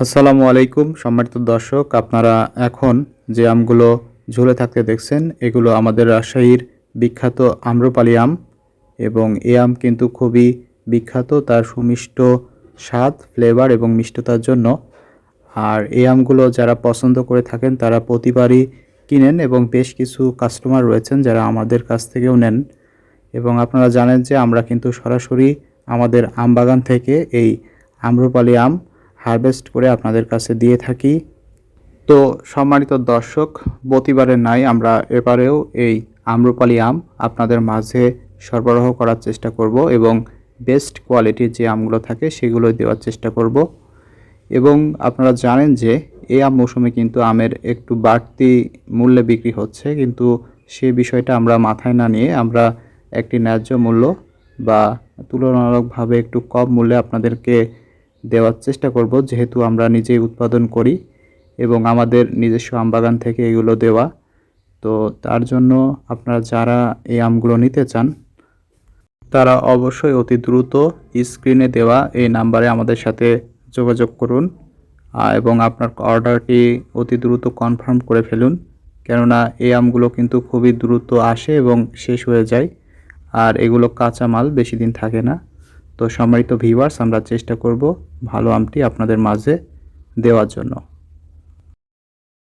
আসসালামু আলাইকুম, সম্মানিত দর্শক, আপনারা এখন যে আমগুলো ঝুলে থাকতে দেখছেন, এগুলো আমাদের রাজশাহীর বিখ্যাত আম্রপালি আম এবং এ আম কিন্তু খুবই বিখ্যাত, তার সুমিষ্ট স্বাদ ফ্লেভার এবং মিষ্টতার জন্য। আর এই আমগুলো যারা পছন্দ করে থাকেন, তারা প্রতিবারই কিনেন এবং বেশ কিছু কাস্টমার রয়েছেন যারা আমাদের কাছ থেকেও নেন। এবং আপনারা জানেন যে আমরা কিন্তু সরাসরি আমাদের আম বাগান থেকে এই আম্রপালি আম হারভেস্ট করে আপনাদের কাছে দিয়ে থাকি। তো সম্মানিত দর্শক, প্রতিবারের নাই আমরা এবারেও এই আম্রপালি আম আপনাদের মাঝে সরবরাহ করার চেষ্টা করব এবং বেস্ট কোয়ালিটির যে আমগুলো থাকে সেগুলো দেওয়ার চেষ্টা করব। এবং আপনারা জানেন যে এই আম মৌসুমে কিন্তু আমের একটু বাড়তি মূল্যে বিক্রি হচ্ছে, কিন্তু সে বিষয়টা আমরা মাথায় না নিয়ে আমরা একটি ন্যায্য মূল্য বা তুলনামূলকভাবে একটু কম মূল্যে আপনাদেরকে দেওয়ার চেষ্টা করব, যেহেতু আমরা নিজেই উৎপাদন করি এবং আমাদের নিজস্ব আমবাগান থেকে এগুলো দেওয়া। তো তার জন্য আপনারা যারা এই আমগুলো নিতে চান, তারা অবশ্যই অতি দ্রুত স্ক্রিনে দেওয়া এই নাম্বারে আমাদের সাথে যোগাযোগ করুন এবং আপনার অর্ডারটি অতি দ্রুত কনফার্ম করে ফেলুন। কেননা এই আমগুলো কিন্তু খুবই দ্রুত আসে এবং শেষ হয়ে যায়, আর এগুলো কাঁচা মাল বেশি দিন থাকে না। তো সম্মানিত ভিউয়ার্স আমরা চেষ্টা করব ভালো আমটি আপনাদের মাঝে দেওয়ার জন্য।